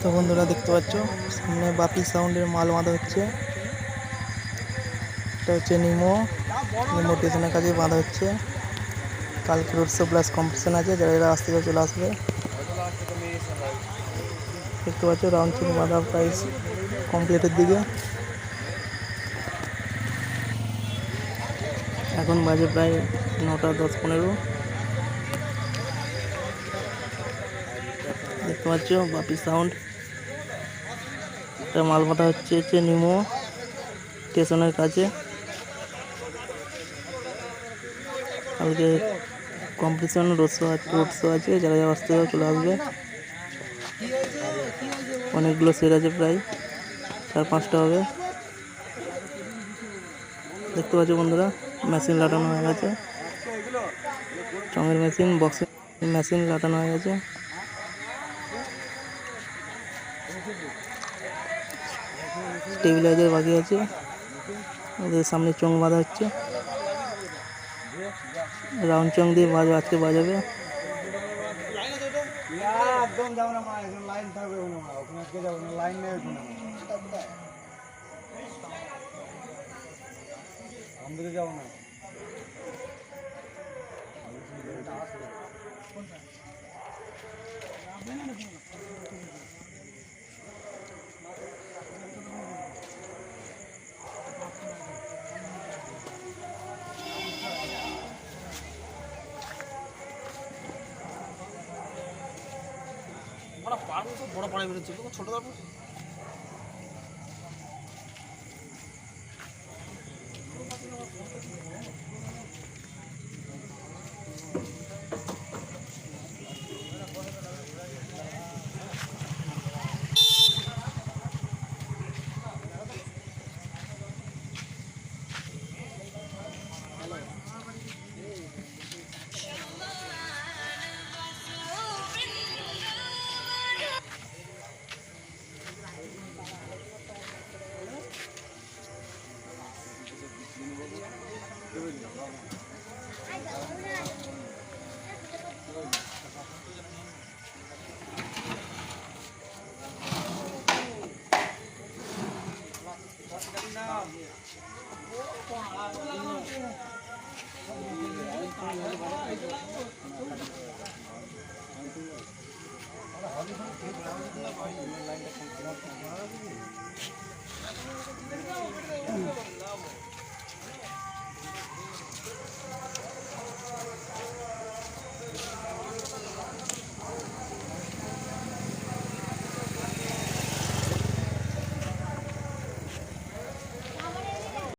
তো বন্ধুরা দেখতে পাচ্ছ, সামনে বাপি সাউন্ডের মাল বাঁধা হচ্ছে। এটা হচ্ছে নিমো নিমো স্টেশনের কাছে বাঁধা হচ্ছে। কালকে রোড শো প্লাস কম্পিটিশন আছে, যারা যারা আসতে চাও চলে আসবে। দেখতে পাচ্ছ রাউন্ড চিনি বাঁধা প্রাইস কমপ্লিটের দিকে। এখন বাজে প্রায় নটা দশ পনেরো। পাচ্ছ, বাপি সাউন্ড একটা মাল বাঁধা হচ্ছে হচ্ছে নিমো স্টেশনের কাছে। কালকে competition road show road show আছে, যারা যারা আসতে চলে আসবে। অনেকগুলো সেট আছে প্রায় চার পাঁচটা হবে। দেখতে পাচ্ছ বন্ধুরা মেশিন লাটানো হয়ে গেছে। চঙের মেশিন বক্সের মেশিন লাটানো হয়ে গেছে। স্টেবিলাইজার বাকি আছে। ওদের সামনে চং বাঁধা হচ্ছে। রাউন্ড চং দিয়ে বাজ আজকে বাজাবে। একদম না লাইন থাকবে লাইন আমাদের যাব না। বড় পাড়ে বেরোচ্ছে। ছোট তারপর লাইনটা